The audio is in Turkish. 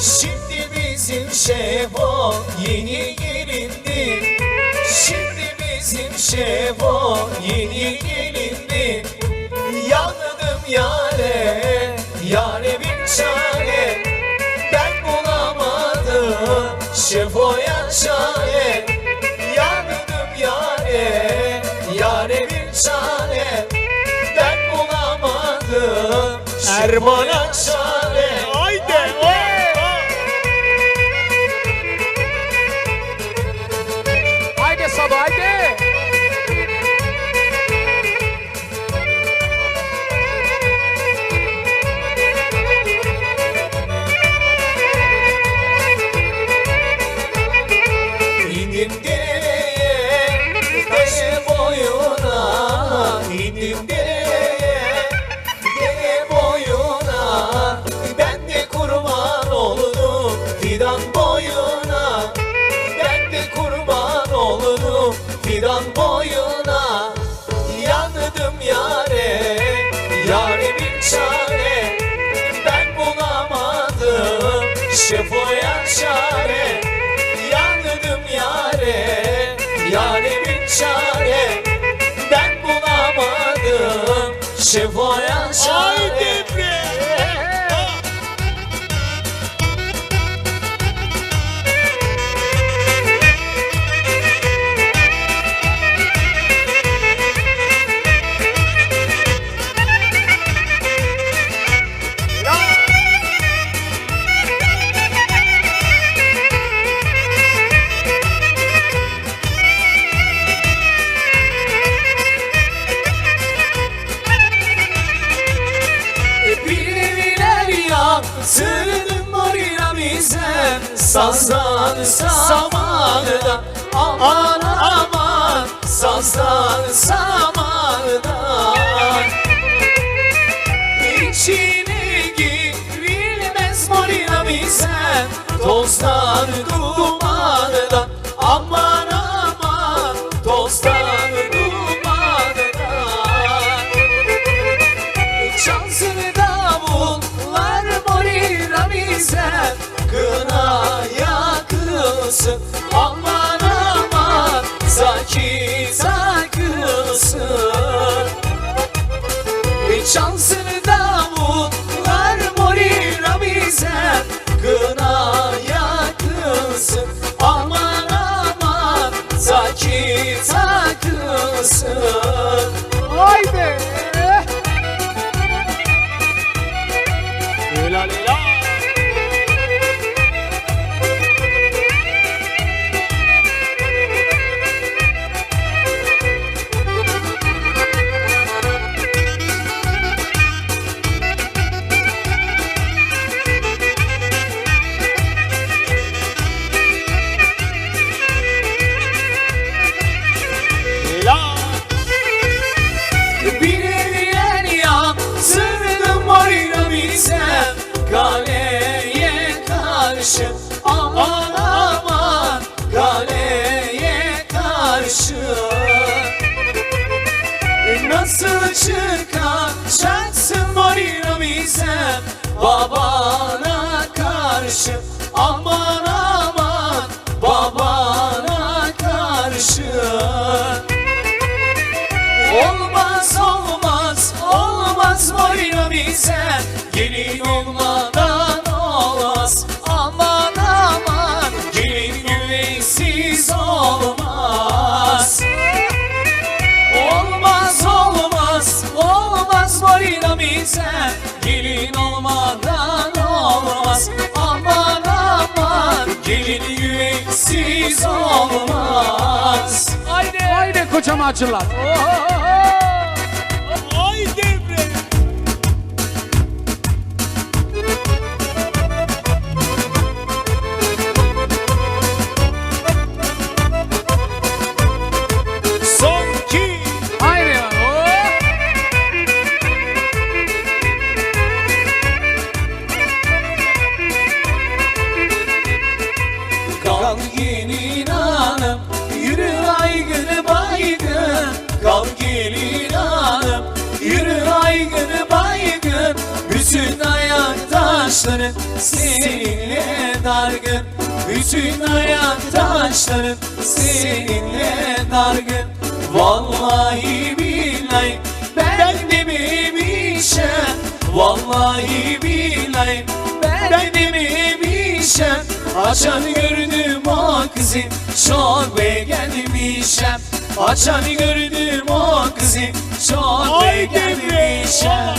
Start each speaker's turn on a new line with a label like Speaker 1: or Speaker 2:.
Speaker 1: Şimdi bizim Şevo yeni gelindi. Şimdi bizim Şevo yeni gelindi. Derman açar Şefoya çare Yandım yare Yarimin çare. Ben bulamadım Şefoya Sazdan samandan aman aman. Sazdan samandan İçine girilmez morinami sen Tozdan duman sakılsın Aman aman zaki sakılsın Hiç şansın worship. gelin olmadan olmaz. Aman aman. Gelin yüreksiz olmaz.
Speaker 2: Haydi, haydi
Speaker 3: kocam
Speaker 2: acılar. Oh.
Speaker 1: oh, oh, oh. saçlarım seninle dargın. Bütün ayak taşlarım seninle dargın. Vallahi billahi ben dememişim Vallahi billahi ben dememişim Açan gördüm o kızı çok beğenmişim Açan gördüm o kızı çok
Speaker 3: beğenmişim